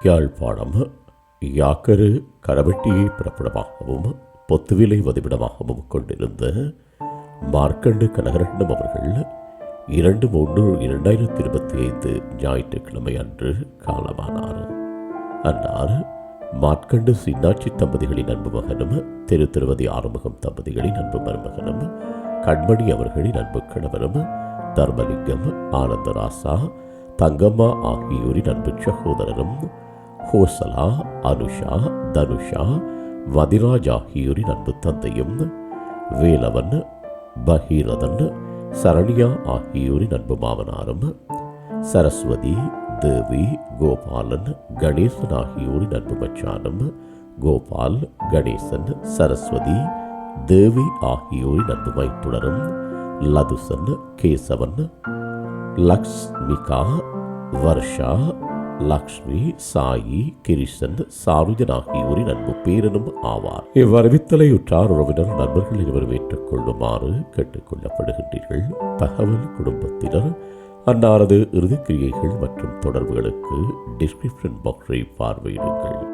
Yazhpanam yorker கரவெட்டியை பிறப்பிடமாகவும் பொத்துவிலை வதிவிடமாகவும் கொண்டிருந்த மார்க்கண்டு கனகரட்னம் அவர்கள் இரண்டு மூன்று இரண்டாயிரத்தி இருபத்தி ஐந்து ஞாயிற்றுக்கிழமை அன்று காலமானார். அன்னார் மார்க்கண்டு சின்னாட்சி தம்பதிகளின் அன்பு மகனும் திரு திருவதி ஆறுமுகம் தம்பதிகளின் அன்பு மருமகனும் கண்மணி அவர்களின் அன்பு கணவரும் தர்மலிங்கம் ஆனந்தராசா தங்கம்மா ஆகியோரின் அன்பு சகோதரரும் ஹோசலா அனுஷா தனுஷா வதிராஜ் ஆகியோரின் அன்பு தந்தையும் வேலவன் பகீரதன் சரண்யா ஆகியோரின் அன்பு மாமனாரும் சரஸ்வதி தேவி கோபாலன் கணேசன் ஆகியோரின் அன்பு மச்சானும் கோபால் கணேசன் சரஸ்வதி தேவி ஆகியோரின் அன்பு மைத்துடரும் லதுசன் கேசவன் லக்ஷ்மிகா வர்ஷா லக்ஷ்மி சாயி கிரிசன் சாருஜன் ஆகியோரின் அன்பு பேரனும் ஆவார். இவ்வறிவித்தலை உற்றார் உறவினர் நண்பர்கள் இவர் ஏற்றுக்கொள்ளுமாறு கேட்டுக்கொள்ளப்படுகின்றீர்கள். தகவல் குடும்பத்தினர் அன்னாரது இறுதிக்கிரியைகள் மற்றும் தொடர்புகளுக்கு டிஸ்கிரிப்ஷன் பாக்ஸை பார்வையிடுங்கள்.